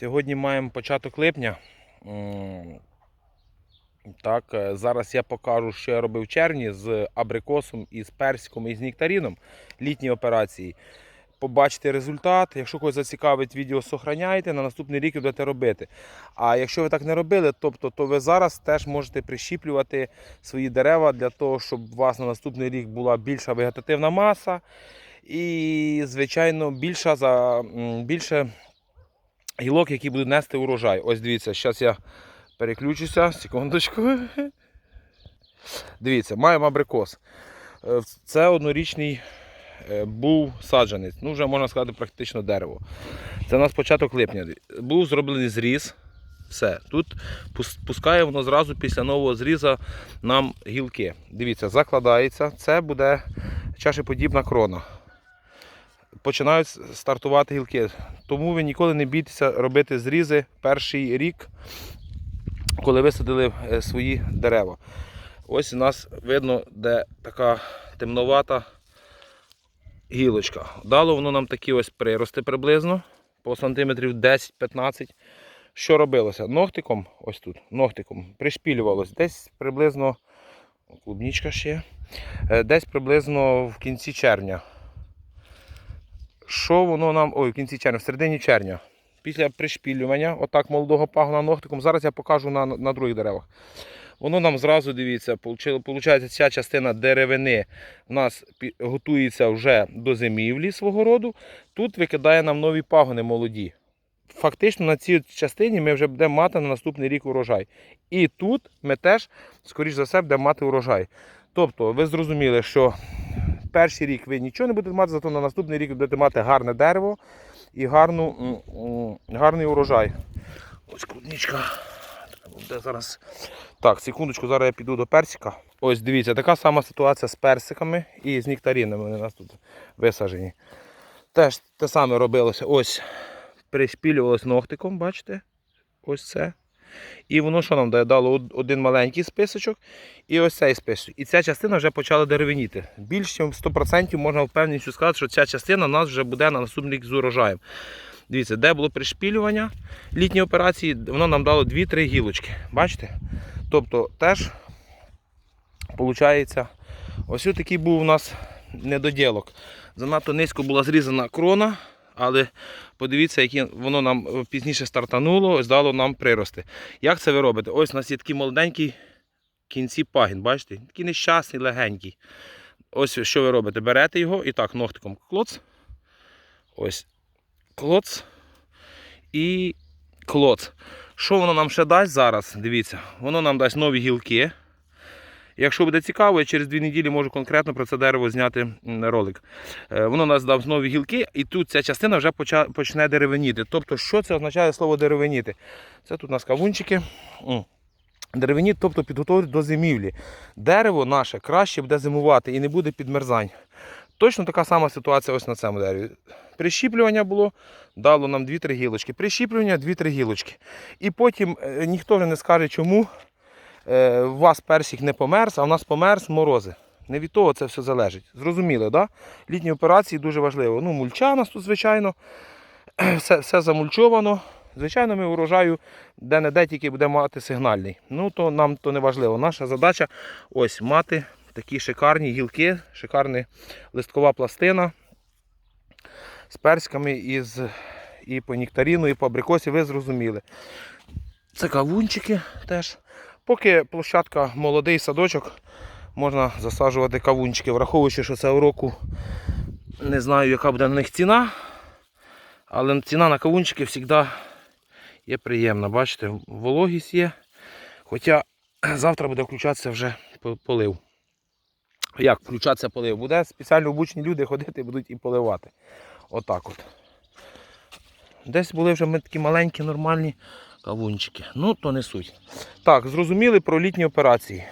Сьогодні маємо початок липня. Так, е, зараз я покажу, що я робив в червні з абрикосом, і з персиком і з нектаріном літні операції. Побачите результат. Якщо когось зацікавить відео, сохраняйте, на наступний рік будете робити. А якщо ви так не робили, тобто, то ви зараз теж можете прищіплювати свої дерева для того, щоб у вас на наступний рік була більша вегетативна маса і, звичайно, більша за більше гілок, які будуть нести урожай. Ось дивіться, зараз я переключуся, секундочку. Дивіться, маємо абрикос. Е, Це однорічний е, був саджанець, ну вже можна сказати, практично дерево. Це у нас початок липня. Був зроблений зріз. Все. Тут пускає воно зразу після нового зріза нам гілки. Дивіться, закладається. Це буде чашеподібна крона. Починають стартувати гілки. Тому ви ніколи не бійтеся робити зрізи перший рік, коли висадили е, свої дерева. Ось у нас видно, де така темновата гілочка. Дало воно нам такі ось прирости приблизно по сантиметрів 10-15. Що робилося? Ногтиком, ось тут, ногтиком пришпілювалось десь приблизно, клубнічка ще, е, десь приблизно в кінці червня. Що воно нам. Ой, в кінці червня, в середині червня. Після пришпілювання, отак молодого пагона ногтиком, зараз я покажу на, на других деревах. Воно нам зразу дивіться, виходить, ця частина деревини у нас готується вже до зимівлі свого роду. Тут викидає нам нові пагони молоді. Фактично на цій частині ми вже будемо мати на наступний рік урожай. І тут ми теж, скоріш за все, будемо мати урожай. Тобто, ви зрозуміли, що перший рік ви нічого не будете мати, зато на наступний рік будете мати гарне дерево і гарну, гарний урожай. Ось клубничка. Буде зараз. Так, секундочку, зараз я піду до персика. Ось дивіться, така сама ситуація з персиками і з нектарінами. Вони у нас тут висаджені. Теж те саме робилося. Ось пришпілювалось ногтиком, бачите? Ось це. І воно що нам дає? Дало один маленький списочок і ось цей список. І ця частина вже почала деревеніти. Більше ніж 100% можна впевненістю сказати, що ця частина у нас вже буде на наступний рік з урожаєм. Дивіться, де було пришпілювання літні операції, воно нам дало 2-3 гілочки. Бачите? Тобто теж виходить, ось такий був у нас недоділок. Занадто низько була зрізана крона, але подивіться, яке воно нам пізніше стартануло, ось дало нам прирости. Як це ви робите? Ось у нас є такий молоденький кінці пагін, бачите? Такий нещасний, легенький. Ось що ви робите? Берете його і так ногтиком клоц. Ось клоц і клоц. Що воно нам ще дасть зараз? Дивіться, воно нам дасть нові гілки. Якщо буде цікаво, я через дві неділі можу конкретно про це дерево зняти ролик. Е, Воно нас дасть нові гілки, і тут ця частина вже почне деревеніти. Тобто, що це означає слово деревеніти? Це тут у нас кавунчики. Деревеніт, тобто підготовлюють до зимівлі. Дерево наше краще буде зимувати і не буде підмерзань. Точно така сама ситуація ось на цьому дереві. Прищіплювання було, дало нам 2-3 гілочки. Прищіплювання 2-3 гілочки. І потім е, ніхто вже не скаже, чому у вас персик не померз, а у нас померз морози. Не від того це все залежить. Зрозуміло, да? Літні операції дуже важливо. Ну, мульча у нас тут, звичайно, все, все замульчовано. Звичайно, ми урожаю де-не-де тільки буде мати сигнальний. Ну, то нам то не важливо. Наша задача ось мати такі шикарні гілки, шикарна листкова пластина з перськами і, і по нектаріну, і по абрикосі, ви зрозуміли. Це кавунчики теж. Поки площадка молодий садочок, можна засаджувати кавунчики, враховуючи, що це року не знаю, яка буде на них ціна. Але ціна на кавунчики завжди є приємна. Бачите, вологість є. Хоча завтра буде включатися вже полив. Як включатися полив? Буде спеціально обучені люди ходити будуть і поливати. Отак от. Десь були вже ми такі маленькі, нормальні кавунчики. Ну, то не суть. Так, зрозуміли про літні операції.